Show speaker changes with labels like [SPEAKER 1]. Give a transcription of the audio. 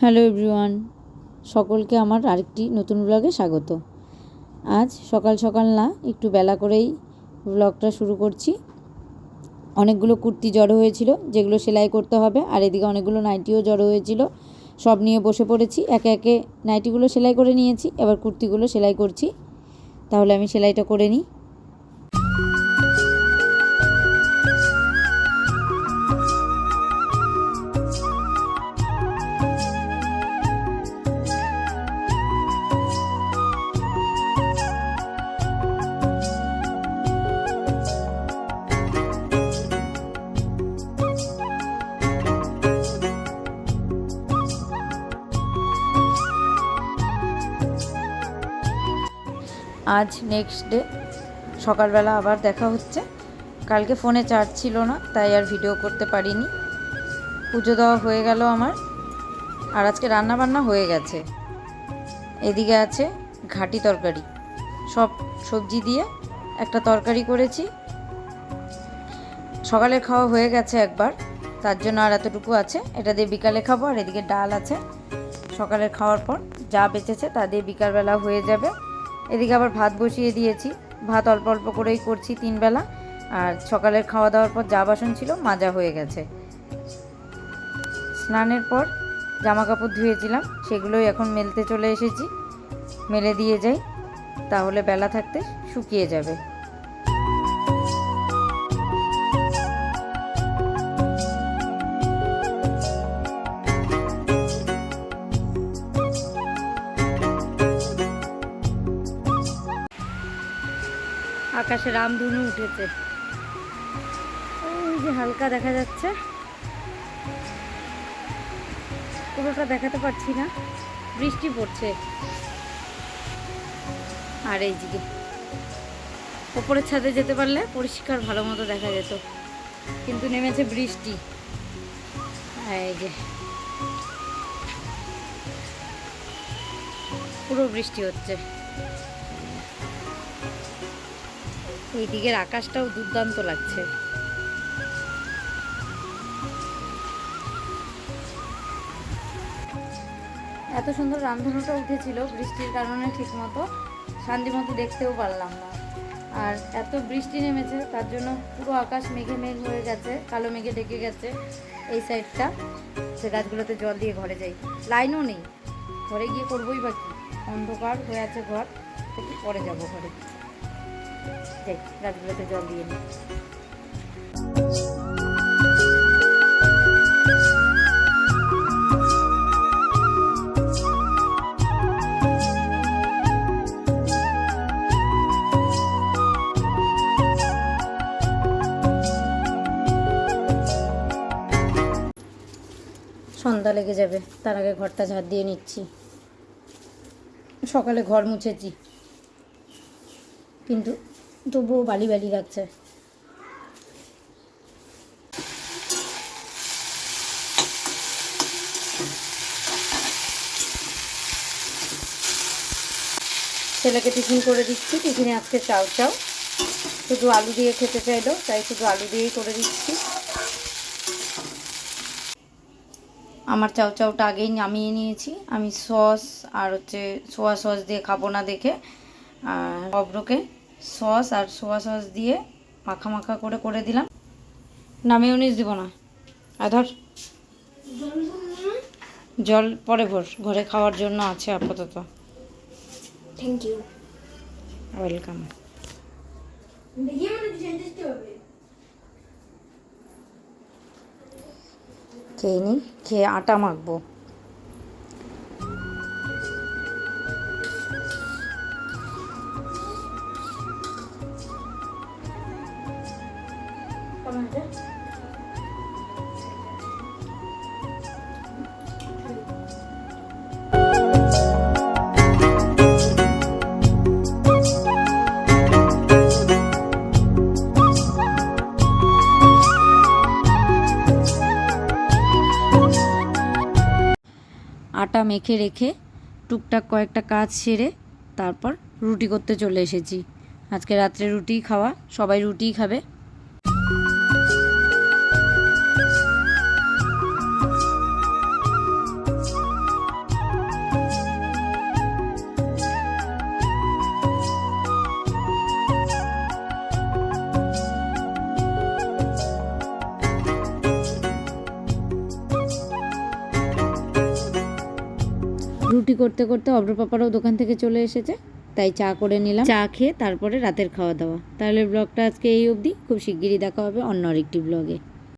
[SPEAKER 1] Hello everyone, সকলকে আমার আরেকটি নতুন ব্লগে স্বাগত। আজ সকাল সকাল না, একটু বেলা করেই ব্লগটা শুরু করছি। অনেকগুলো কুর্তি জড়ো হয়েছিল, যেগুলো সেলাই করতে হবে, আর এদিকে অনেকগুলো নাইটিও জড়ো হয়েছিল। সব নিয়ে বসে পড়েছি, একে একে নাইটিগুলো সেলাই করে নিয়েছি, এবার কুর্তিগুলো সেলাই করছি। তাহলে আমি সেলাইটা করে নিই। আজ নেক্সট ডে সকালবেলা আবার দেখা হচ্ছে। কালকে ফোনে চার্জ ছিল না, তাই আর ভিডিও করতে পারিনি। পুজো দেওয়া হয়ে গেল আমার, আর আজকে রান্না বান্না হয়ে গেছে। এদিকে আছে ঘাটি তরকারি। সব সবজি দিয়ে একটা তরকারি করেছি। সকালে খাওয়া হয়ে গেছে একবার, তার জন্য আর এতটুকু আছে। এটা দিয়ে বিকালে খাব, আর এদিকে ডাল আছে। সকালের খাওয়ার পর যা বেঁচেছে তা দিয়ে বিকালবেলা হয়ে যাবে। এদিকে আবার ভাত বসিয়ে দিয়েছি। ভাত অল্প অল্প করেই করছি তিনবেলা। আর সকালের খাওয়া দাওয়ার পর যা বাসন ছিল মাজা হয়ে গেছে। স্নানের পর জামা কাপড় ধুয়েছিলাম, সেগুলোই এখন মেলতে চলে এসেছি। মেলে দিয়ে যাই, তাহলে বেলা থাকতে শুকিয়ে যাবে। আকাশে রামধনু উঠেছে। ওই যে হালকা দেখা যাচ্ছে। পুরোটা দেখাতে পারছি না। বৃষ্টি পড়ছে। আর এই দিকে ওপরের ছাদে যেতে পারলে পরিষ্কার ভালো মতো দেখা যেত। কিন্তু নেমেছে বৃষ্টি। এই যে পুরো বৃষ্টি হচ্ছে। এই দিকের আকাশটাও দুর্দান্ত লাগছে। এত সুন্দর রামধনুটা উঠেছিল বৃষ্টির কারণে ঠিকমতো, শান্তিমতো দেখতেও পারলাম না। আর এত বৃষ্টি নেমেছে, তার জন্য পুরো আকাশ মেঘে মেঘ হয়ে গেছে, কালো মেঘে ডেকে গেছে এই সাইডটা। সে গাছগুলোতে জল দিয়ে ঘরে যাই। লাইনও নেই। ঘরে গিয়ে করবোই বা কি? অন্ধকার হয়ে আছে ঘর পরে যাব ঘরে? গাছগুলোতে জল দিয়ে নিই সন্ধ্যা লেগে যাবে, তার আগে ঘরটা ঝাড় দিয়ে নিচ্ছি। সকালে ঘর মুছেছি। কিন্তু তবুও বালি বালি লাগছে। ছেলেকে টিফিন করে দিচ্ছি, টিফিনে আজকে চাউ চাও শুধু আলু দিয়ে খেতে চাইলো, তাই শুধু আলু দিয়েই করে দিচ্ছি। আমার চাউ চাউটা আগেই নামিয়ে নিয়েছি। আমি সস আর হচ্ছে সোয়া সস দিয়ে খাব না দেখে অব্রকে। সস আর সোয়া সস দিয়ে মাখা মাখা করে করে দিলাম। না মেয়নিজ দিব না। আর ধর জল পরে ভর ঘরে খাওয়ার জন্য আছে আপাতত।
[SPEAKER 2] থ্যাংক ইউ
[SPEAKER 1] ওয়েলকাম খেয়ে নিই খেয়ে আটা মাখবো। আটা মেখে রেখে টুকটাক কয়েকটা কাজ সেরে তারপর রুটি করতে চলে এসেছি। আজকে রাত্রে রুটিই খাওয়া, সবাই রুটিই খাবে। রুটি করতে করতে অব্রপাপারও দোকান থেকে চলে এসেছে। তাই চা করে নিলাম। চা খেয়ে তারপরে রাতের খাওয়া দাওয়া। তাহলে ব্লগটা আজকে এই অবধি। খুব শিগগিরই দেখা হবে অন্য আরেকটি ব্লগে।